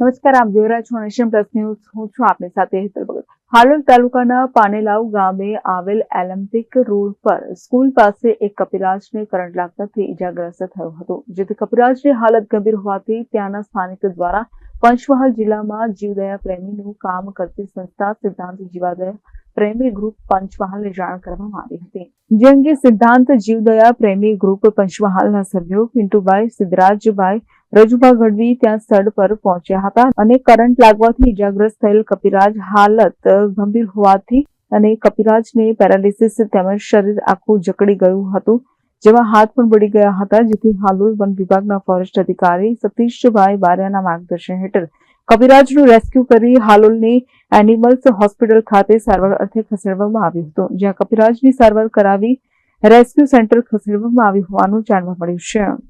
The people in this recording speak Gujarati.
નમસ્કાર, આપ જોઈ રહ્યા છો નેશન પ્લસ ન્યૂઝ. હું છું આપની સાથે હેતલ ભગત. હાલોલ તાલુકાના પાનેલાવ ગામે આવેલ એલેમ્પિક રોડ પર સ્કૂલ પાસે એક કપિરાજને કરંટ લાગતાથી ઇજાગ્રસ્ત થયો હતો, જેથી કપિરાજની હાલત ગંભીર હોવાથી ત્યાંના સ્થાનિક દ્વારા પંચમહાલ જિલ્લામાં જીવદયા પ્રેમીનું કામ કરતી સંસ્થા સિદ્ધાંત જીવાદયા પ્રેમી ગ્રુપ પંચમહાલને જાણ કરવામાં આવી હતી. જે અંગે સિદ્ધાંત જીવદયા પ્રેમી ગ્રુપ પંચમહાલના સભ્યો પિન્ટુભાઈ સિદ્ધરાજભાઈ રજુભા ગઢવી ત્યાં સ્થળ પર પહોંચ્યા હતા અને કરંટ લાગવાથી ઇજાગ્રસ્ત થયેલ કપિરાજ હાલત ગંભીર હોવાથી અને કપિરાજને પેરાલિસિસ તેમજ શરીર આખું જકડી ગયું હતું, જેમાં હાથ પણ બળી ગયા હતા, જેથી હાલોલ વન વિભાગના ફોરેસ્ટ અધિકારી સતીશભાઈ બારિયાના માર્ગદર્શન હેઠળ કપિરાજનું રેસ્ક્યુ કરી હાલોલની એનિમલ્સ હોસ્પિટલ ખાતે સારવાર અર્થે ખસેડવામાં આવ્યું હતું, જ્યાં કપિરાજની સારવાર કરાવી રેસ્ક્યુ સેન્ટર ખસેડવામાં આવ્યું હોવાનું જાણવા મળ્યું છે.